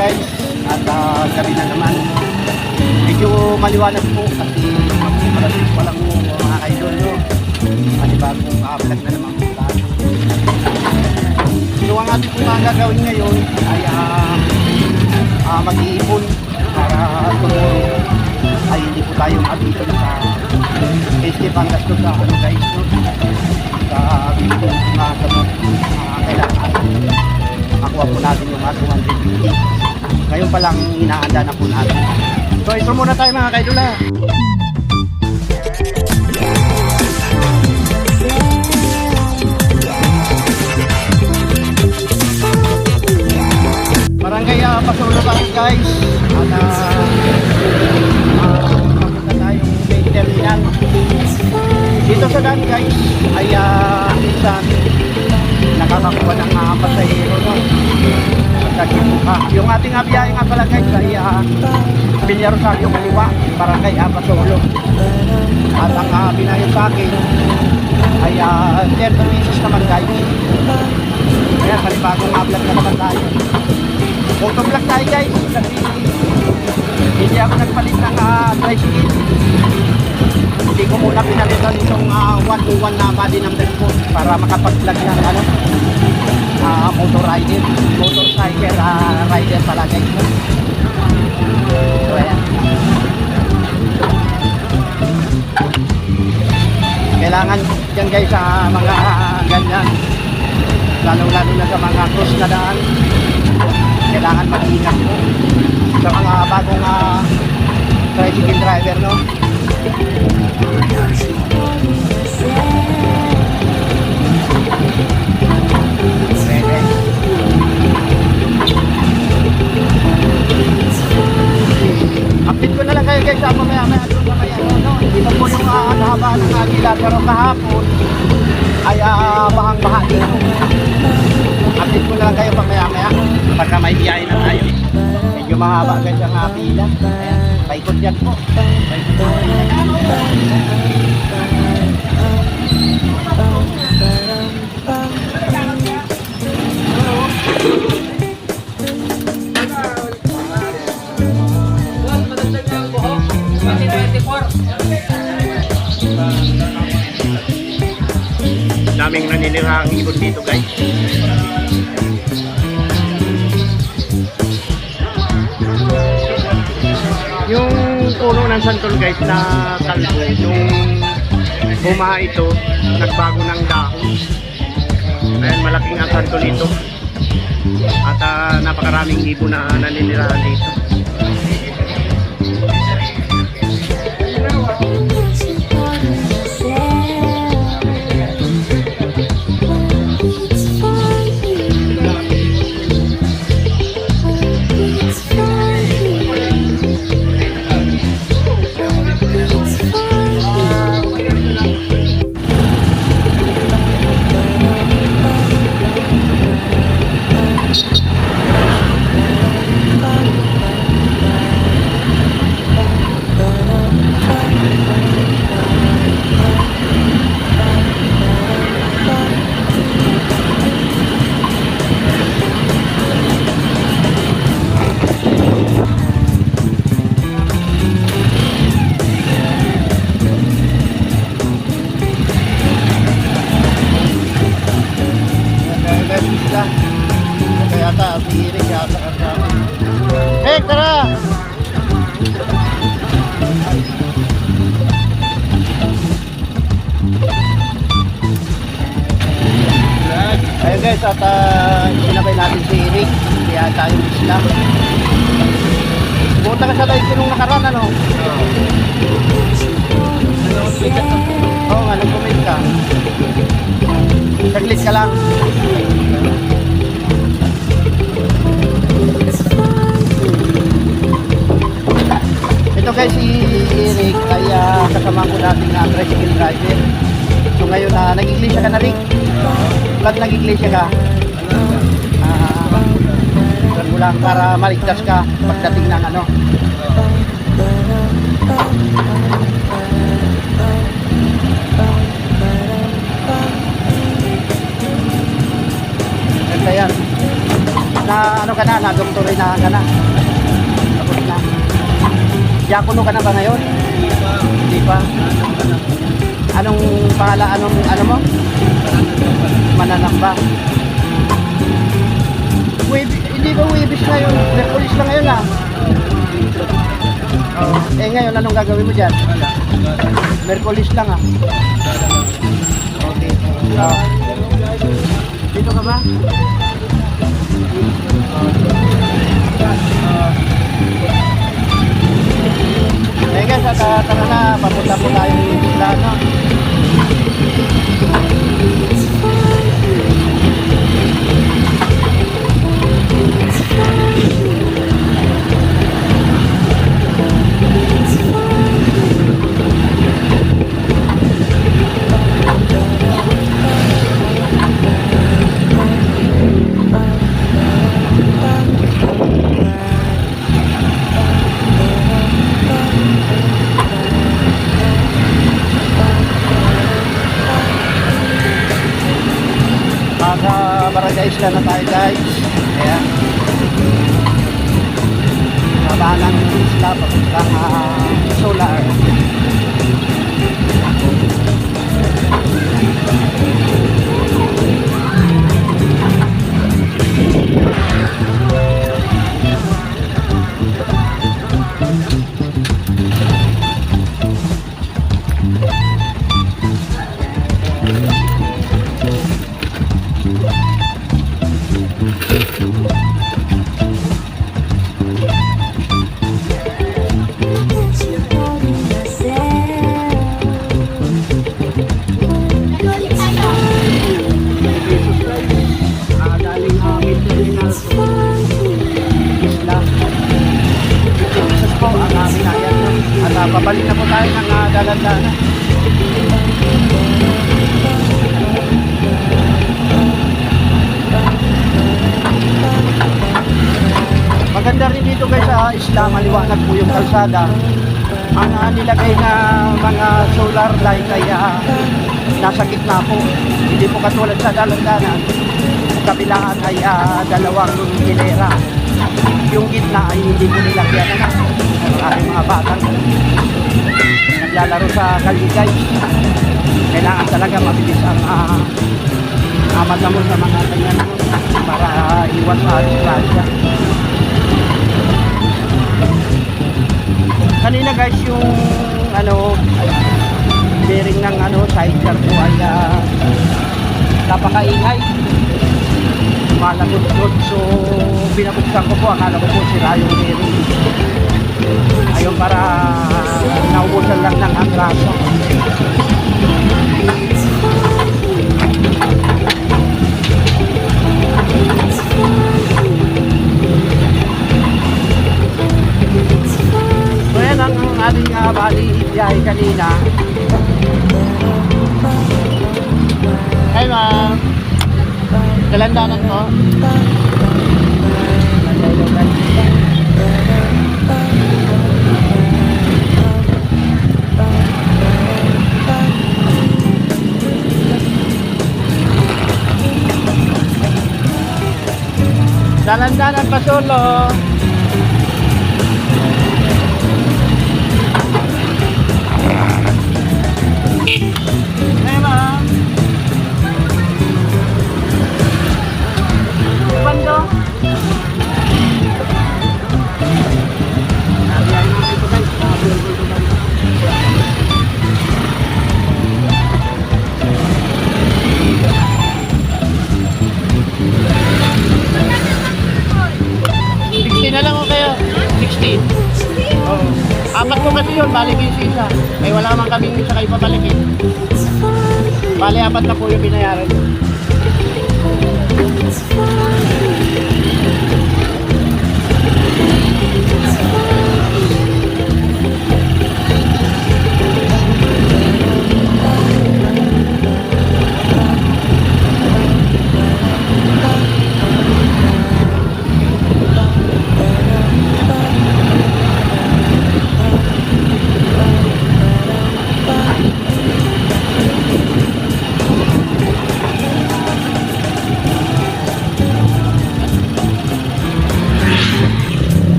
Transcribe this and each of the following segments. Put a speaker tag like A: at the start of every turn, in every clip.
A: guys at uh, gabi na naman. Medyo maliwanag po kasi malasig pa lang po mga idol no. Panibagong uh, vlog na naman po tayo. So ang ating mga gagawin ngayon ay uh, uh, mag-iipon para tomorrow ay hindi po tayo mabito sa escape ang gasto sa ano guys no. Sa bibili ng mga gamot uh, kailangan makuha po natin yung mga 250. Ngayon pa lang inaanda na po natin. So ito muna tayo mga kaidula. Barangay uh, Pasulo tayo guys. At uh, uh, papunta tayong main terminal. Dito sa daan guys ay uh, minsan nakakakuha ng uh, pasahero no? Pagkakibuka. Yung ating uh, biyahe nga pala guys ay uh, Bilyar Rosario Kaliwa, Barangay Pasulo. At ang uh, binayon sa akin ay uh, 30 pesos naman guys. Kaya sa bagong uh, vlog na naman tayo. Auto vlog tayo guys. Kasi hindi ako nagpalit ng uh, tricycle. Hindi ko muna pinalitan itong uh, 1 to 1 na body number ko para makapag-vlog ng ano, uh, motor rider, motorcycle uh, rider pala guys. So ayan. Kailangan yan guys sa mga ganyan. Lalo-lalo na sa mga cross na daan. Kailangan mag-ingat po sa mga bagong uh, tricycle driver no. Update ko na lang kayo guys sa mamaya maya ano no. Pa po yung uh, haba ng agila pero kahapon ay uh, bahang baha din. Update ko na lang kayo mamaya maya pagka may biyahe na tayo. Medyo mahaba guys ang. Ayan, paikot yan po. Paikot. daming dito guys. Yung puno ng santol guys na kalbo yung bumaha ito nagbago ng dahon. Ayan malaking ang santol ito. At ah, napakaraming ibon na naninirahan dito Eric. Kaya tayo sila. Pumunta ka sa ko nung nakaraan, ano? Oo nga, nag-comment ka. Saglit ka lang. Ito guys, si Eric ay uh, kasama ko natin na tricycle driver. So ngayon na nag-iglesia ka na rin. Ba't nag-iglesia ka? Lang para maligtas ka pagdating ng ano. Ganda yan. na ano ka na, na doktorin na ka na. Tapos na. Diakono ka na ba ngayon? Hindi pa. Anong pangalan, anong ano mo? Mananamba. Web, hindi ba Webis ngayon? Merkulis na ngayon ah. Eh ngayon, anong gagawin mo dyan? Merkulis lang ah. Okay. Ah, dito ka ba? Eh guys, at uh, tara na, papunta po tayo ng isla, barangay isla na tayo sa isla, maliwanag po yung kalsada. Ang uh, nilagay na mga solar light ay ah, nasa gitna po. Hindi po katulad sa dalandanan. Kabilaan ay ah, dalawang hilera. Yung gitna ay hindi po nilagyan na Maraming mga batang naglalaro sa kaligay. Kailangan talaga mabilis ang uh, amat sa mga ganyan para iwas sa disgrasya. Kanina guys yung ano bearing ng ano sidecar ko ay uh, napakaingay. Malagot-got so binabuksan ko po akala ko po sira yung bearing. Ayun para naubusan lang ng angrasa. So ating uh, bali biyahe kanina. Hi ma'am. Dalandanan po. Dalandanan pa solo. kasi yun, balik yung sisa. Ay wala man kami sisa kayo pabalikin. Eh. Bali, apat na po yung binayaran. It's fine.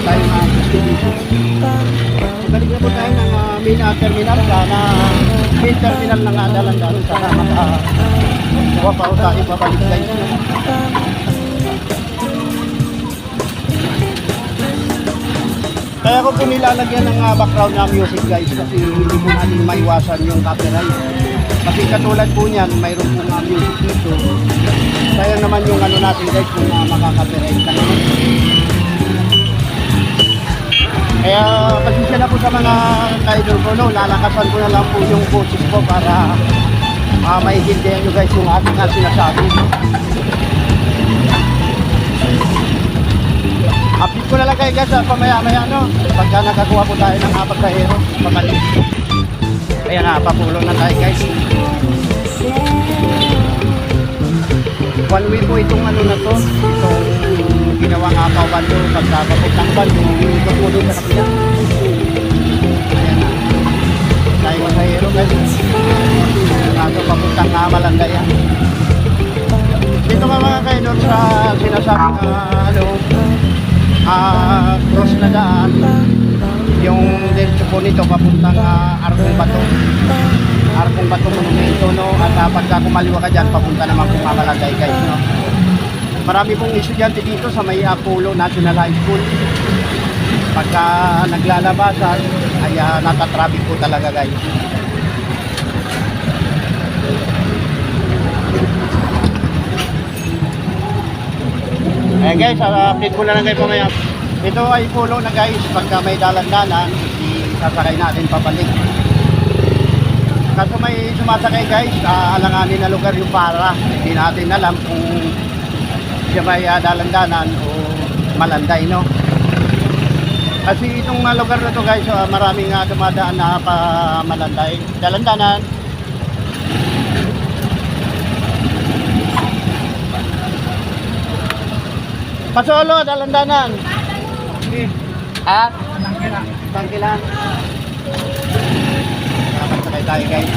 A: Tayo ng distribution. Balik na po tayo ng ah, main ah, terminal sana main terminal ng Adalandan sana maka kuha pa tayo pabalik guys. Kaya ko po nilalagyan ng ah, background na music guys kasi hindi po natin maiwasan yung copyright. Kasi katulad po niyan, mayroon po nga music dito. Sayang naman yung ano natin guys kung uh, makaka-copyright. Kaya pasensya na po sa mga ka-idol ko, no? lalakasan ko na lang po yung boses ko para uh, maiintindihan nyo guys yung ating sinasabi. Update ko na lang kayo guys uh, pamaya-maya no? Pagka nakakuha po tayo ng apat na hero, pabalik. Ayan na, papulong na tayo guys. One way po itong ano na to, itong ginawang apaw bando, pagkakapit ng bando, yung tutulong sa kapila. Ayan na. Tayo sa hero guys. Kaso papuntang uh, Malandaya. Dito ka mga kaidol sa sinasabi na ano, ah cross na daan. Yung diretso po nito papuntang uh, Arcong Bato. Arcong Bato Monumento no at uh, pagka kumaliwa ka dyan papunta naman kung Mamalagay guys no. Marami pong estudyante dito sa may Apollo National High School. Pagka naglalabasan ay uh, natatraffic po talaga guys. Ayan guys, uh, update ko na lang kayo pamaya. Ito ay pulo na guys, pagka may dalandanan, sasakay natin pabalik. Kaso may sumasakay guys, uh, alanganin na lugar yung para. Hindi natin alam kung siya may uh, dalandanan o malanday, no? Kasi itong uh, lugar na to guys, uh, maraming uh, dumadaan na pa malanday. Dalandanan. Pasolo, dalandanan. Ha? Tangkilan. Dapat sakay tayo guys.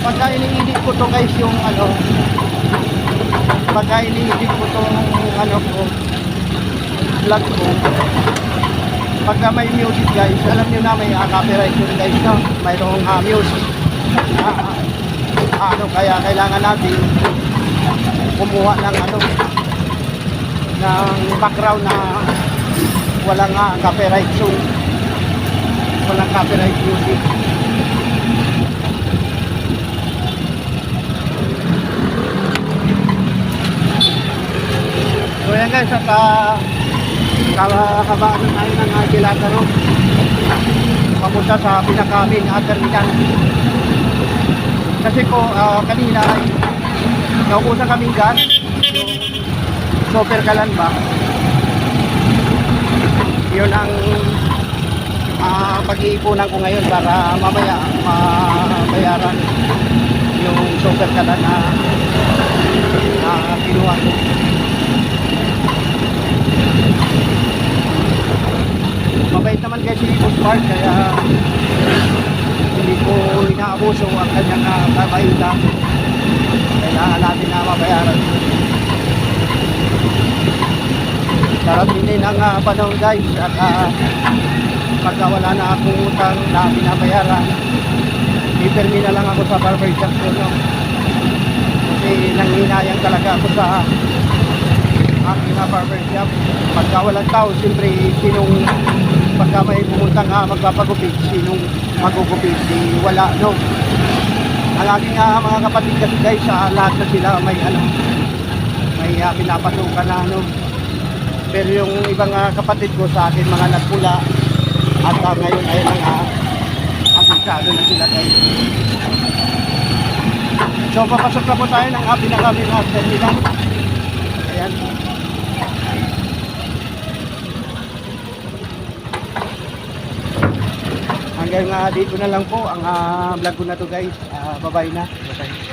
A: Pagka iniidit ko to guys yung ano Pagka iniidit ko tong ano ko Vlog ko Pagka may music guys Alam nyo na may uh, copyright yun guys no? Mayroong uh, music Ah, Ano kaya kailangan natin Kumuha ng ano Ng background na Walang uh, copyright song Walang copyright music So yan guys, at uh, kabaan na tayo ng uh, Gilataro. Papunta sa pinakamin at terminal. Kasi po, ah, kanina ay naukusan kaming gas. Super kalan ba? Yun ang ah, pag-iipunan ko ngayon para mamaya mabayaran yung super kalan na na kinuha ko. Mabait naman kasi si Boss Mark kaya hindi ko inaabuso ang kanyang uh, kabaitan. na natin na mabayaran. Darating din ang ah, panahon guys at ah, pagka wala na akong utang na binabayaran, ipirmi na lang ako sa barber shop ko. No? Kasi nanghinayang talaga ako sa aking na barber shop. Pagka walang tao, siyempre sinong pagka may pumunta nga magpapagupit, sinong magugupit, di wala, no? Ang aking ah, mga kapatid kasi guys, sa lahat na sila may ano, may uh, pinapasukan na ano. Pero yung ibang ah, kapatid ko sa akin, mga nagpula, at ah, ngayon ay mga apisado na sila guys. So papasok na po tayo ng uh, pinakami master nila. Hanggang nga dito na lang po ang ah, vlog ko na to guys. Ah, bye-bye na. Bye-bye.